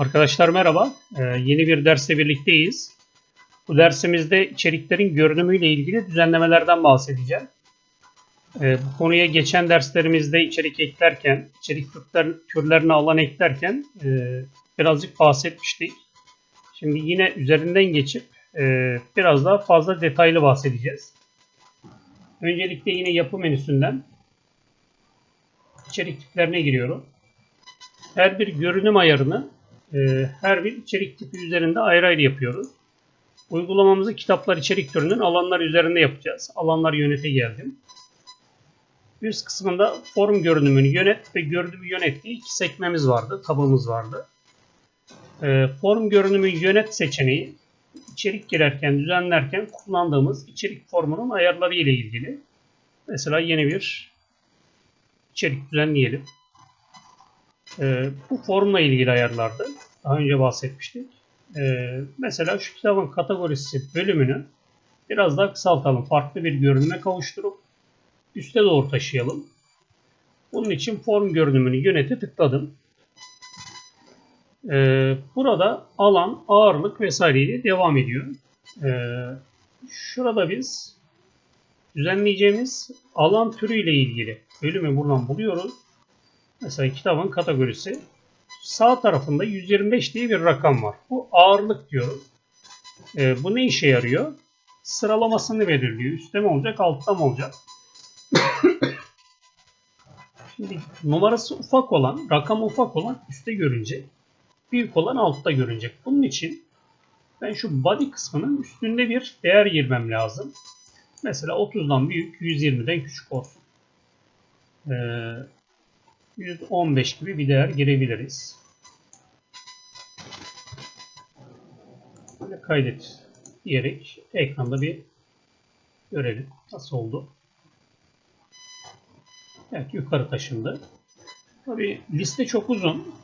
Arkadaşlar merhaba. Ee, yeni bir dersle birlikteyiz. Bu dersimizde içeriklerin görünümüyle ilgili düzenlemelerden bahsedeceğim. Ee, bu konuya geçen derslerimizde içerik eklerken, içerik türler, türlerine alan eklerken e, birazcık bahsetmiştik. Şimdi yine üzerinden geçip e, biraz daha fazla detaylı bahsedeceğiz. Öncelikle yine yapı menüsünden içerik tiplerine giriyorum. Her bir görünüm ayarını her bir içerik tipi üzerinde ayrı ayrı yapıyoruz. Uygulamamızı kitaplar içerik türünün alanlar üzerinde yapacağız. Alanlar yönete geldim. Üst kısmında form görünümünü yönet ve görünümü yönet diye iki sekmemiz vardı, tabımız vardı. E, form görünümü yönet seçeneği içerik girerken, düzenlerken kullandığımız içerik formunun ayarları ile ilgili. Mesela yeni bir içerik düzenleyelim. Ee, bu formla ilgili ayarlardı. Daha önce bahsetmiştik. Ee, mesela şu kitabın kategorisi bölümünü biraz daha kısaltalım. Farklı bir görünüme kavuşturup üste doğru taşıyalım. Bunun için form görünümünü yönete tıkladım. Ee, burada alan, ağırlık vesaireyle devam ediyor. Ee, şurada biz düzenleyeceğimiz alan türüyle ilgili bölümü buradan buluyoruz. Mesela kitabın kategorisi. Sağ tarafında 125 diye bir rakam var. Bu ağırlık diyoruz. Ee, bu ne işe yarıyor? Sıralamasını belirliyor. Üstte mi olacak, altta mı olacak? Şimdi numarası ufak olan, rakamı ufak olan üstte görünecek. Büyük olan altta görünecek. Bunun için ben şu body kısmının üstünde bir değer girmem lazım. Mesela 30'dan büyük, 120'den küçük olsun. Ee, 115 gibi bir değer girebiliriz. Böyle kaydet diyerek ekranda bir görelim nasıl oldu. Evet yukarı taşındı. Tabi liste çok uzun.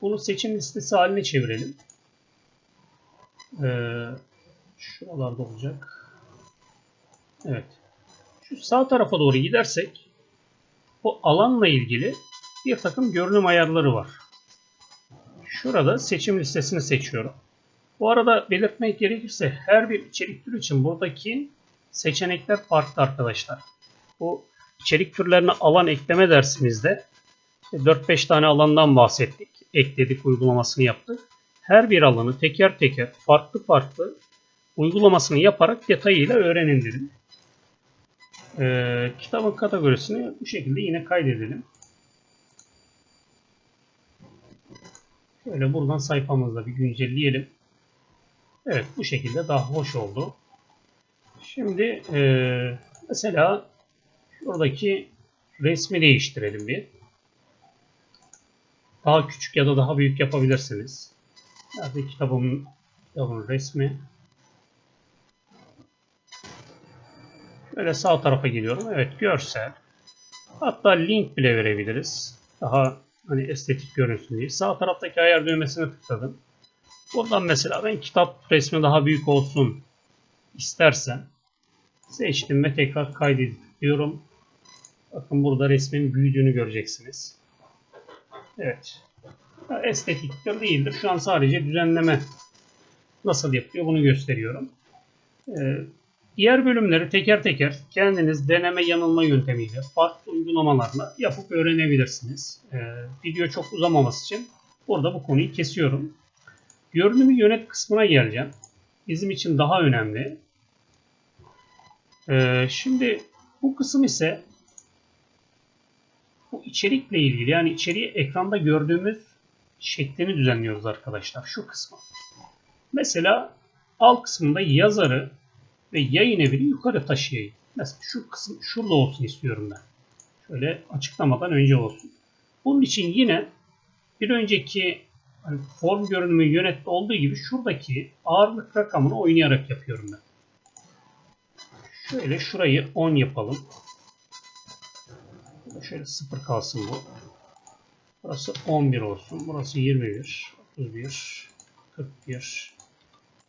Bunu seçim listesi haline çevirelim. Ee, şuralarda olacak. Evet. Şu sağ tarafa doğru gidersek bu alanla ilgili bir takım görünüm ayarları var. Şurada seçim listesini seçiyorum. Bu arada belirtmek gerekirse her bir içerik türü için buradaki seçenekler farklı arkadaşlar. Bu içerik türlerine alan ekleme dersimizde 4-5 tane alandan bahsettik. Ekledik, uygulamasını yaptık. Her bir alanı teker teker farklı farklı uygulamasını yaparak detayıyla öğrenin dedim. Ee, kitabın kategorisini bu şekilde yine kaydedelim. Şöyle buradan sayfamızda bir güncelleyelim. Evet bu şekilde daha hoş oldu. Şimdi e, mesela şuradaki resmi değiştirelim bir. Daha küçük ya da daha büyük yapabilirsiniz. Nerede kitabımın, kitabın resmi? Böyle sağ tarafa geliyorum. Evet görsel. Hatta link bile verebiliriz. Daha hani estetik görünsün diye. Sağ taraftaki ayar düğmesine tıkladım. Buradan mesela ben kitap resmi daha büyük olsun istersen seçtim ve tekrar kaydedip diyorum. Bakın burada resmin büyüdüğünü göreceksiniz. Evet. Estetiktir değildir. Şu an sadece düzenleme nasıl yapıyor bunu gösteriyorum. Ee, diğer bölümleri teker teker kendiniz deneme yanılma yöntemiyle farklı uygulamalarla yapıp öğrenebilirsiniz. Ee, video çok uzamaması için burada bu konuyu kesiyorum. Görünümü yönet kısmına geleceğim. Bizim için daha önemli. Ee, şimdi bu kısım ise bu içerikle ilgili yani içeriği ekranda gördüğümüz şeklini düzenliyoruz arkadaşlar. Şu kısmı. Mesela alt kısmında yazarı ve yayın evini yukarı taşıyayım. Mesela şu kısım şurada olsun istiyorum ben. Şöyle açıklamadan önce olsun. Bunun için yine bir önceki hani form görünümü yönette olduğu gibi şuradaki ağırlık rakamını oynayarak yapıyorum ben. Şöyle şurayı 10 yapalım. Şöyle 0 kalsın bu. Burası 11 olsun. Burası 21, 31, 41,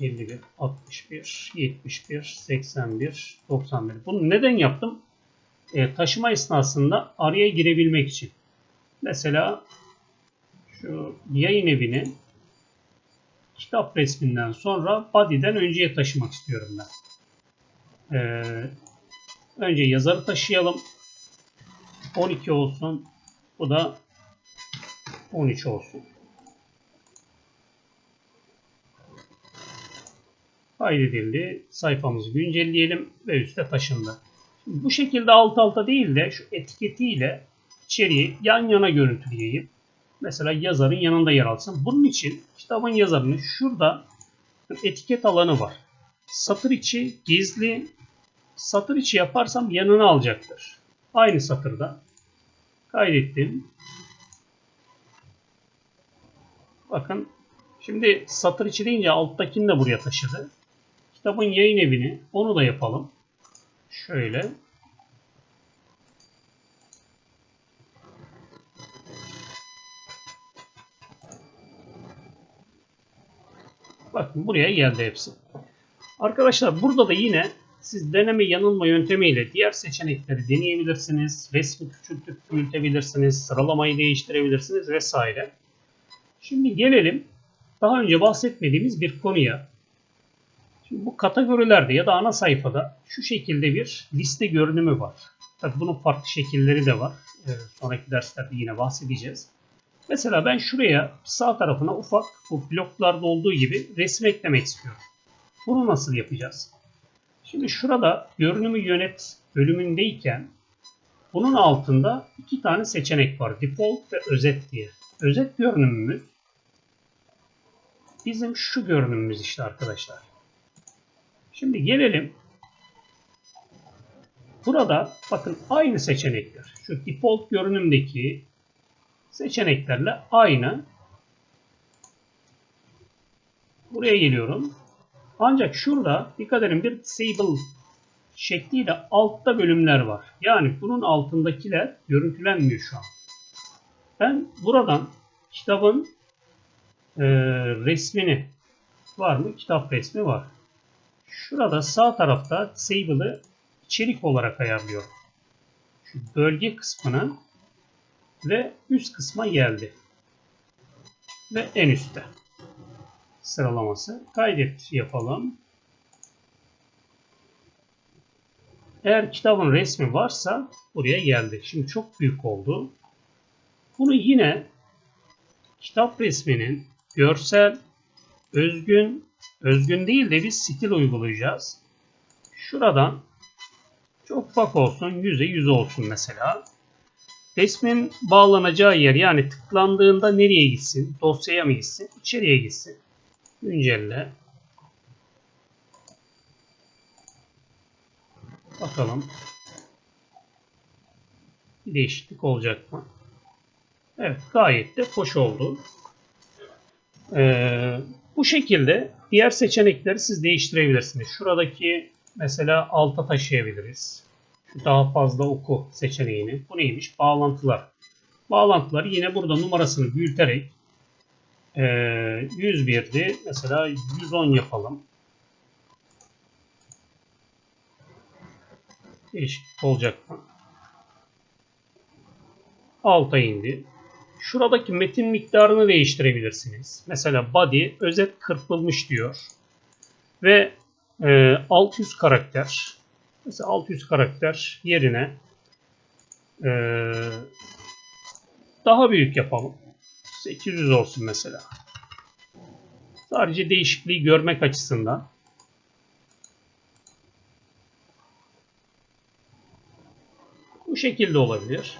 51, 61, 71, 81, 91. Bunu neden yaptım? E, taşıma esnasında araya girebilmek için. Mesela şu yayın evini kitap resminden sonra body'den önceye taşımak istiyorum ben. Ee, önce yazarı taşıyalım. 12 olsun. Bu da 13 olsun. Kaydedildi. Sayfamızı güncelleyelim ve üste taşındı. Şimdi bu şekilde alt alta değil de şu etiketiyle içeriği yan yana görüntüleyeyim. Mesela yazarın yanında yer alsın. Bunun için kitabın yazarının şurada etiket alanı var. Satır içi gizli. Satır içi yaparsam yanına alacaktır. Aynı satırda. Kaydettim. Bakın şimdi satır içi deyince alttakini de buraya taşıdı. Kitabın yayın evini onu da yapalım. Şöyle. Bakın buraya geldi hepsi. Arkadaşlar burada da yine siz deneme yanılma yöntemiyle diğer seçenekleri deneyebilirsiniz. Resmi küçültüp büyütebilirsiniz. Sıralamayı değiştirebilirsiniz vesaire. Şimdi gelelim daha önce bahsetmediğimiz bir konuya. Şimdi bu kategorilerde ya da ana sayfada şu şekilde bir liste görünümü var. Tabi bunun farklı şekilleri de var. Ee, sonraki derslerde yine bahsedeceğiz. Mesela ben şuraya sağ tarafına ufak bu bloklarda olduğu gibi resim eklemek istiyorum. Bunu nasıl yapacağız? Şimdi şurada görünümü yönet bölümündeyken bunun altında iki tane seçenek var. Default ve özet diye. Özet görünümümüz bizim şu görünümümüz işte arkadaşlar. Şimdi gelelim. Burada bakın aynı seçenekler. Şu default görünümdeki seçeneklerle aynı. Buraya geliyorum. Ancak şurada dikkat edin bir disable şekliyle altta bölümler var. Yani bunun altındakiler görüntülenmiyor şu an. Ben buradan kitabın e, resmini var mı? Kitap resmi var. Şurada sağ tarafta disable'ı içerik olarak ayarlıyorum. Şu bölge kısmına ve üst kısma geldi. Ve en üstte sıralaması. Kaydet yapalım. Eğer kitabın resmi varsa buraya geldi. Şimdi çok büyük oldu. Bunu yine kitap resminin görsel, özgün, özgün değil de bir stil uygulayacağız. Şuradan çok ufak olsun, yüze yüz olsun mesela. Resmin bağlanacağı yer yani tıklandığında nereye gitsin? Dosyaya mı gitsin? İçeriye gitsin. Güncelle. Bakalım. Bir değişiklik olacak mı? Evet gayet de hoş oldu. Ee, bu şekilde diğer seçenekleri siz değiştirebilirsiniz. Şuradaki mesela alta taşıyabiliriz. Şu daha fazla oku seçeneğini. Bu neymiş? Bağlantılar. Bağlantıları yine burada numarasını büyüterek e, 101'di. Mesela 110 yapalım. Değişiklik olacak mı? Alta indi. Şuradaki metin miktarını değiştirebilirsiniz. Mesela body özet kırpılmış diyor. Ve e, 600 karakter. Mesela 600 karakter yerine e, daha büyük yapalım. 800 olsun mesela. Sadece değişikliği görmek açısından. Bu şekilde olabilir.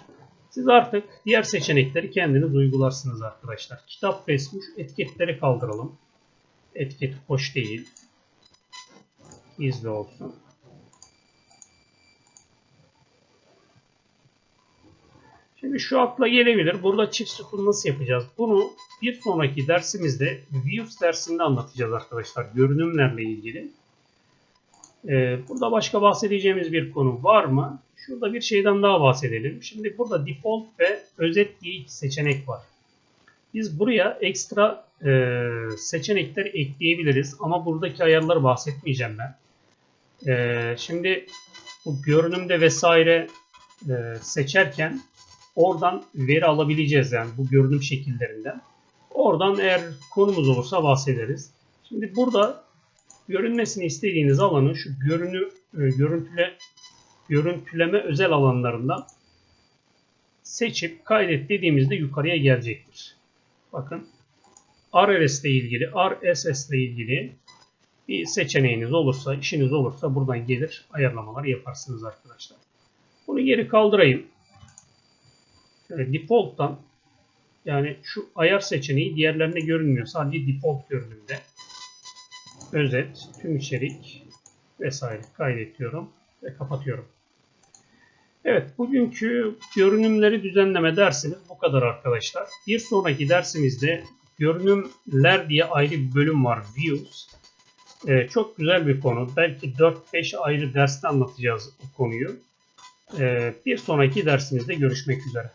Siz artık diğer seçenekleri kendiniz uygularsınız arkadaşlar. Kitap resmi etiketleri kaldıralım. Etiket hoş değil. Gizli olsun. Şimdi şu akla gelebilir. Burada çift sütun nasıl yapacağız? Bunu bir sonraki dersimizde Views dersinde anlatacağız arkadaşlar. Görünümlerle ilgili. Ee, burada başka bahsedeceğimiz bir konu var mı? Şurada bir şeyden daha bahsedelim. Şimdi burada default ve özet diye iki seçenek var. Biz buraya ekstra e, seçenekler ekleyebiliriz ama buradaki ayarları bahsetmeyeceğim ben. E, şimdi bu görünümde vesaire e, seçerken oradan veri alabileceğiz yani bu görünüm şekillerinden. Oradan eğer konumuz olursa bahsederiz. Şimdi burada görünmesini istediğiniz alanın şu görünü e, görüntüle görüntüleme özel alanlarından seçip kaydet dediğimizde yukarıya gelecektir. Bakın RRS ile ilgili, RSS ile ilgili bir seçeneğiniz olursa, işiniz olursa buradan gelir ayarlamalar yaparsınız arkadaşlar. Bunu geri kaldırayım. Şöyle default'tan yani şu ayar seçeneği diğerlerine görünmüyor. Sadece default görünümde. Özet, tüm içerik vesaire kaydediyorum ve kapatıyorum. Evet, bugünkü görünümleri düzenleme dersimiz bu kadar arkadaşlar. Bir sonraki dersimizde görünümler diye ayrı bir bölüm var. Views. Ee, çok güzel bir konu. Belki 4-5 ayrı derste anlatacağız bu konuyu. Ee, bir sonraki dersimizde görüşmek üzere.